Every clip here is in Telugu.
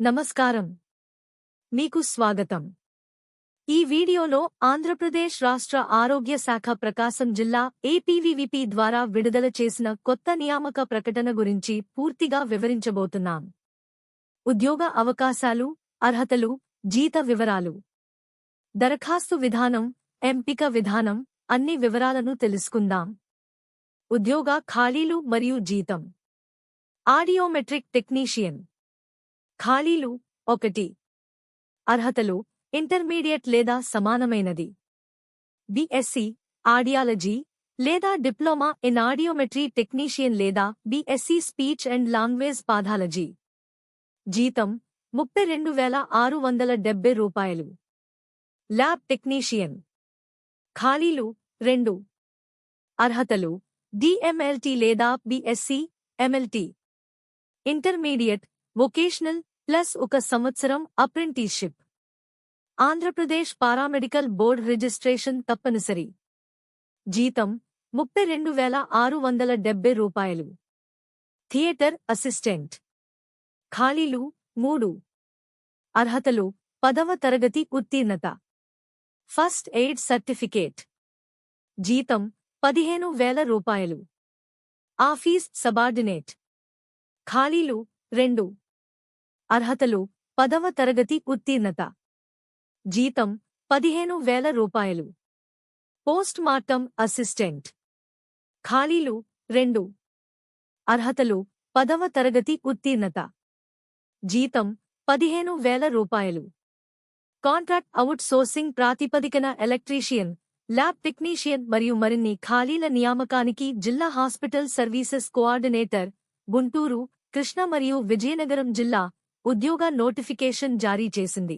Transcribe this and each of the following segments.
నమస్కారం. మీకు స్వాగతం. ఈ వీడియోలో ఆంధ్రప్రదేశ్ రాష్ట్ర ఆరోగ్య శాఖ ప్రకాశం జిల్లా ఏపీవీవీపీ ద్వారా విడుదల చేసిన కొత్త నియామక ప్రకటన గురించి పూర్తిగా వివరించబోతున్నాం. ఉద్యోగ అవకాశాలు అర్హతలు జీత వివరాలు. దరఖాస్తు విధానం ఎంపిక విధానం అన్ని వివరాలను తెలుసుకుందాం. ఉద్యోగ ఖాళీలు మరియు జీతం. Audiometric technician. ఖాళీలు ఒకటి. అర్హతలు ఇంటర్మీడియట్ లేదా సమానమైనది. బిఎస్సి ఆడియాలజీ లేదా డిప్లొమా ఇన్ ఆడియోమెట్రీ టెక్నీషియన్ లేదా BSc speech and language pathology. జీతం ముప్పై రెండు వేల ఆరు వందల డెబ్బై రూపాయలు. Lab technician. ఖాళీలు రెండు. అర్హతలు డిఎంఎల్టీ లేదా BSc MLT intermediate vocational plus ఒక సంవత్సరం apprenticeship. Andhra Pradesh paramedical board registration తప్పనిసరి. జీతం ముప్పై రెండు వేల ఆరు వందల డెబ్బై రూపాయలు. Theatre assistant. ఖాళీలు మూడు. అర్హతలు పదవ తరగతి ఉత్తీర్ణత. First aid certificate. జీతం పదిహేను వేల రూపాయలు. Office subordinate. ఖాళీలు రెండు. అర్హతలు పదవ తరగతి ఉత్తీర్ణత. జీతం పదిహేను వేల రూపాయలు. Post mortem assistant. ఖాళీలు రెండు. అర్హతలు పదవ తరగతి ఉత్తీర్ణత. జీతం పదిహేను వేల రూపాయలు. కాంట్రాక్ట్ అవుట్ సోర్సింగ్ ప్రాతిపదికన ఎలక్ట్రీషియన్ ల్యాబ్ టెక్నీషియన్ మరియు మరిన్ని ఖాళీల నియామకానికి జిల్లా hospital services coordinator Guntur Krishna మరియు విజయనగరం జిల్లా ఉద్యోగ నోటిఫికేషన్ జారీ చేసింది.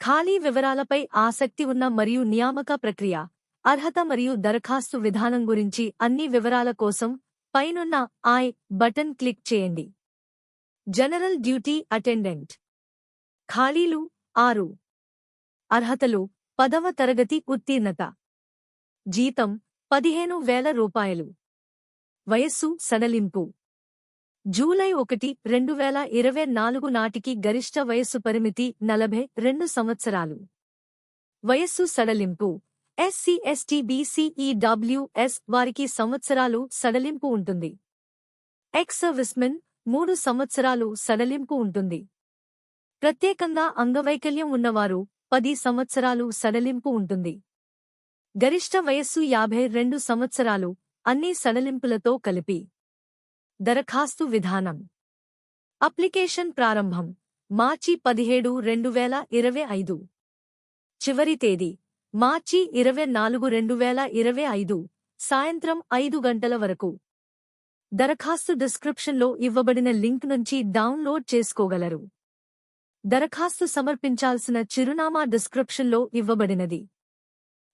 ఖాళీ వివరాలపై ఆసక్తి ఉన్న మరియు నియామక ప్రక్రియ అర్హత మరియు దరఖాస్తు విధానం గురించి అన్ని వివరాల కోసం పైనున్న ఐ బటన్ క్లిక్ చేయండి. General duty attendant. ఖాళీలు ఆరు. అర్హతలు పదవ తరగతి ఉత్తీర్ణత. జీతం పదిహేను వేల రూపాయలు. వయస్సు సడలింపు. జూలై ఒకటి రెండు వేల ఇరవై నాలుగు నాటికి గరిష్ట వయస్సు పరిమితి నలభై రెండు సంవత్సరాలు. వయస్సు సడలింపు. ఎస్సీ ఎస్టీ బీసీఈడబ్ల్యూఎస్ వారికి సంవత్సరాలు సడలింపు ఉంటుంది. ఎక్స్ సర్వీస్మెన్ మూడు సంవత్సరాలు సడలింపు ఉంటుంది. ప్రత్యేకంగా అంగవైకల్యం ఉన్నవారు పది సంవత్సరాలు సడలింపు ఉంటుంది. గరిష్ట వయస్సు యాభై రెండు సంవత్సరాలు అన్ని సడలింపులతో కలిపి. దరఖాస్తు విధానం. అప్లికేషన్ ప్రారంభం మార్చి పదిహేడు రెండు వేల ఇరవై ఐదు. చివరి తేదీ మార్చి ఇరవై నాలుగు రెండు వేల ఇరవై ఐదు సాయంత్రం ఐదు గంటల వరకు. దరఖాస్తు డిస్క్రిప్షన్లో ఇవ్వబడిన లింక్ నుంచి డౌన్లోడ్ చేసుకోగలరు. దరఖాస్తు సమర్పించాల్సిన చిరునామా డిస్క్రిప్షన్లో ఇవ్వబడినది.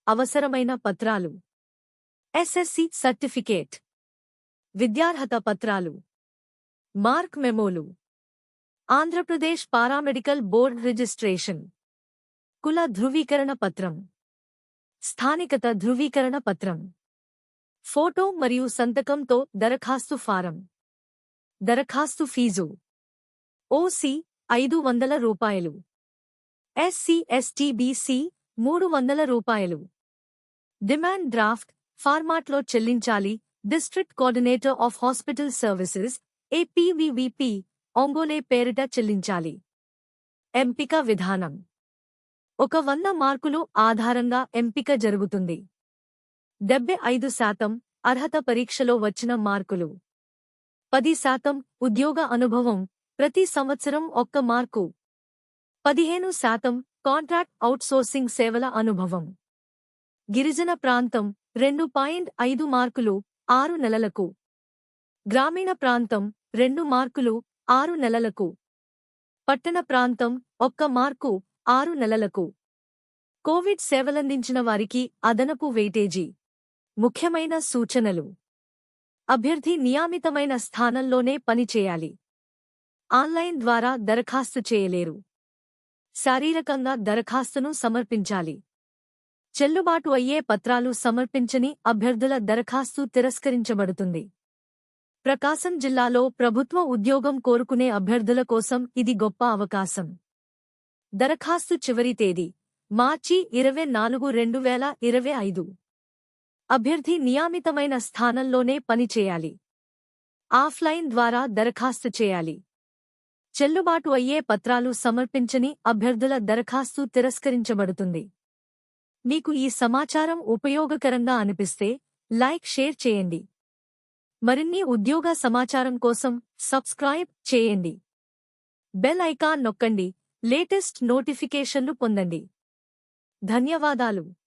అవసరమైన పత్రాలు. SSC certificate. విద్యార్హత పత్రాలు. Mark మెమోలు. Andhra Pradesh paramedical board registration. కుల ధృవీకరణ పత్రం. స్థానికత ధృవీకరణ పత్రం. ఫోటో మరియు సంతకంతో దరఖాస్తు ఫారం. దరఖాస్తు ఫీజు. ఓసి ఐదు వందల రూపాయలు. ఎస్సీ ఎస్టీ మూడు వందల రూపాయలు. డిమాండ్ డ్రాఫ్ట్ ఫార్మాట్లో చెల్లించాలి. District coordinator of hospital services APVVP Ongole పేరిట చెల్లించాలి. ఎంపిక విధానం. ఒక వంద మార్కులు ఆధారంగా ఎంపిక జరుగుతుంది. డెబ్బై ఐదు శాతం అర్హత పరీక్షలో వచ్చిన మార్కులు. పది శాతం ఉద్యోగ అనుభవం ప్రతి సంవత్సరం ఒక్క మార్కు. పదిహేను శాతం కాంట్రాక్ట్ అవుట్సోర్సింగ్ సేవల అనుభవం. గిరిజన ప్రాంతం రెండు పాయింట్ ఐదు మార్కులు ఆరు నెలలకు. గ్రామీణ ప్రాంతం రెండు మార్కులు ఆరు నెలలకు. పట్టణ ప్రాంతం ఒక్క మార్కు ఆరు నెలలకు. కోవిడ్ సేవలందించిన వారికి అదనపు వెయిటేజీ. ముఖ్యమైన సూచనలు. అభ్యర్థి నియామితమైన స్థానంలోనే పనిచేయాలి ఆన్లైన్ ద్వారా దరఖాస్తు చేయలేరు. శారీరకంగా దరఖాస్తును సమర్పించాలి. చెల్లుబాటు అయ్యే పత్రాలు సమర్పించని అభ్యర్థుల దరఖాస్తు తిరస్కరించబడుతుంది. ప్రకాశం జిల్లాలో ప్రభుత్వ ఉద్యోగం కోరుకునే అభ్యర్థుల కోసం ఇది గొప్ప అవకాశం. దరఖాస్తు చివరి తేదీ మార్చి ఇరవై నాలుగు రెండు వేల ఇరవై ఐదు. అభ్యర్థి నియామితమైన స్థానంలోనే పనిచేయాలి ఆఫ్లైన్ ద్వారా దరఖాస్తు చేయాలి. చెల్లుబాటు అయ్యే పత్రాలు సమర్పించని అభ్యర్థుల దరఖాస్తు తిరస్కరించబడుతుంది. మీకు ఈ సమాచారం ఉపయోగకరంగా అనిపిస్తే లైక్ షేర్ చేయండి. మరిన్ని ఉద్యోగ సమాచారం కోసం సబ్స్క్రైబ్ చేయండి. బెల్ ఐకాన్ నొక్కండి లేటెస్ట్ నోటిఫికేషన్లు పొందండి. ధన్యవాదాలు.